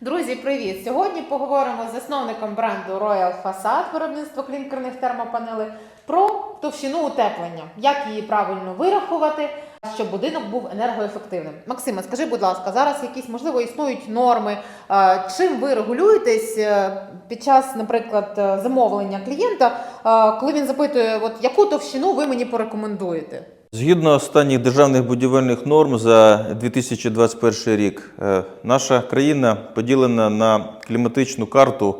Друзі, привіт! Сьогодні поговоримо з засновником бренду Royal Facade виробництво клінкерних термопанелей про товщину утеплення, як її правильно вирахувати, щоб будинок був енергоефективним. Максиме, скажи, будь ласка, зараз якісь можливо існують норми. е, Чим ви регулюєтесь е, під час, наприклад, замовлення клієнта, е, коли він запитує, от яку товщину ви мені порекомендуєте? Згідно останніх державних будівельних норм за 2021 рік, е, наша країна поділена на кліматичну карту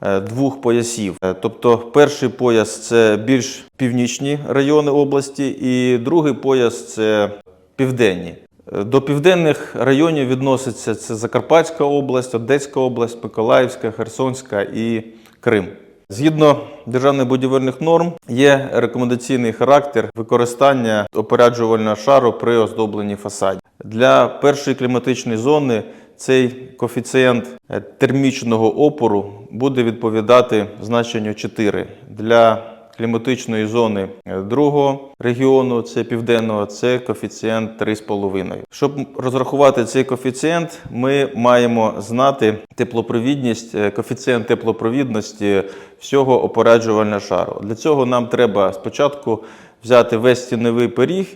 е, двох поясів. Е, Тобто, перший пояс це більш північні райони області, і другий пояс це південні. До південних районів відноситься це Закарпатська область, Одеська область, Миколаївська, Херсонська і Крим. Згідно державних будівельних норм, є рекомендаційний характер використання опоряджувального шару при оздобленні фасадів. Для першої кліматичної зони цей коефіцієнт е, термічного опору буде відповідати значенню 4. Для кліматичної зони е, другого регіону, це південного, це коефіцієнт 3,5. Щоб розрахувати цей коефіцієнт, ми маємо знати теплопровідність, е, коефіцієнт теплопровідності всього опораджувального шару. Для цього нам треба спочатку взяти весь стіновий пиріг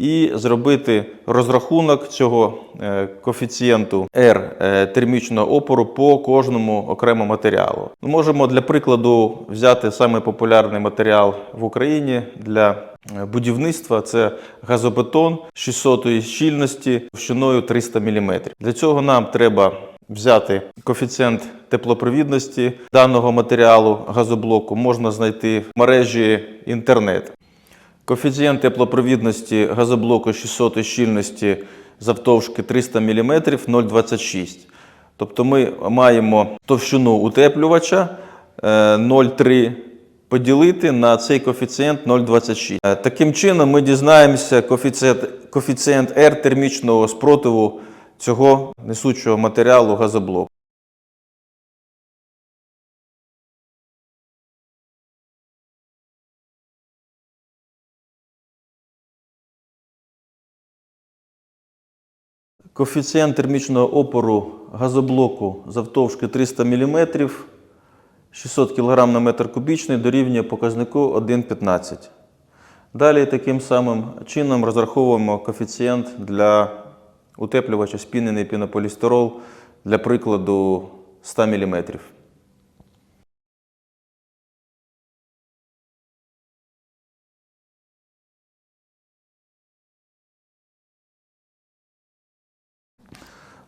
і зробити розрахунок цього е, коефіцієнту R е, термічного опору по кожному окремому матеріалу. Ми можемо для прикладу взяти самий популярний матеріал в Україні для е, будівництва це газобетон 600 щільності товщиною 300 мм. Для цього нам треба взяти коефіцієнт теплопровідності даного матеріалу газоблоку можна знайти в мережі інтернет. Коефіцієнт теплопровідності газоблоку 600 щільності завтовшки 300 мм 0,26. Тобто ми маємо товщину утеплювача е, 0,3 поділити на цей коефіцієнт 0,26. Е, Таким чином ми дізнаємося коефіцієнт, коефіцієнт R термічного спротиву цього несучого матеріалу газоблоку. Коефіцієнт термічного опору газоблоку завтовшки 300 мм 600 кг на метр кубічний дорівнює показнику 1,15. Далі таким самим чином розраховуємо коефіцієнт для утеплювача спінений пінополістирол для прикладу 100 мм.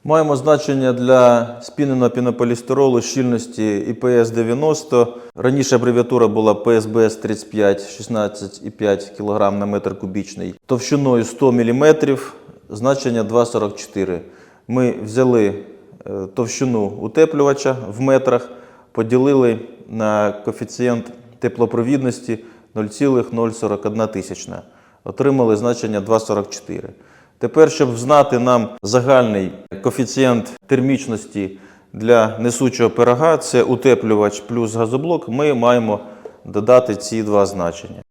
Маємо значення для спіненого пінополістиролу щільності IPS 90. Раніше абревіатура була PSBS 35 16,5 кг на метр кубічний. Товщиною 100 мм, значення 2,44. Ми взяли е, товщину утеплювача в метрах, поділили на коефіцієнт теплопровідності 0,041 тисячна. Отримали значення 2,44. Тепер, щоб знати нам загальний коефіцієнт термічності для несучого пирога, це утеплювач плюс газоблок, ми маємо додати ці два значення.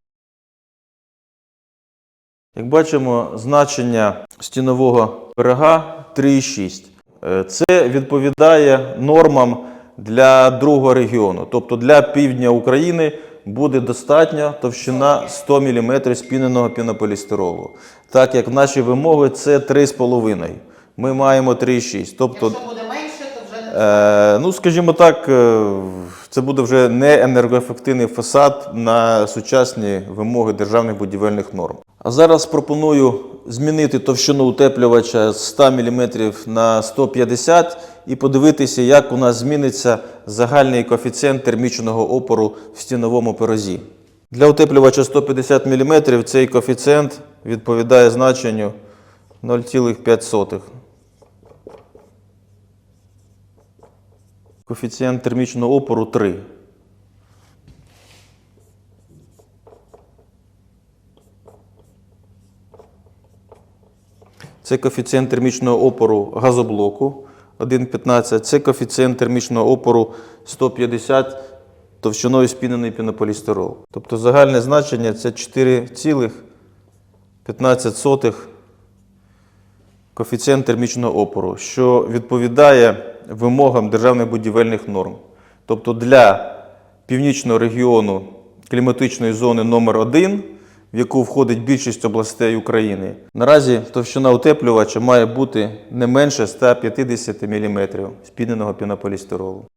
Як бачимо, значення стінового пирога 3,6. Е, Це відповідає нормам для другого регіону. Тобто для півдня України буде достатня товщина 100 мм спіненого пінополістиролу. Так як наші вимоги це 3,5. Ми маємо 3,6. Тобто, буде менше, то вже не е, ну, скажімо так, е, це буде вже не енергоефективний фасад на сучасні вимоги державних будівельних норм. А зараз пропоную змінити товщину утеплювача з 100 мм на 150 і подивитися, як у нас зміниться загальний коефіцієнт термічного опору в стіновому пирозі. Для утеплювача 150 мм цей коефіцієнт відповідає значенню 0,5. Коефіцієнт термічного опору 3. Це коефіцієнт термічного опору газоблоку 1,15. Це коефіцієнт термічного опору 150 товщиною спінений пінополістирол. Тобто загальне значення це 4,15 коефіцієнт термічного опору, що відповідає вимогам державних будівельних норм. Тобто для північного регіону кліматичної зони номер 1 в яку входить більшість областей України, наразі товщина утеплювача має бути не менше 150 мм спіненого пінополістиролу.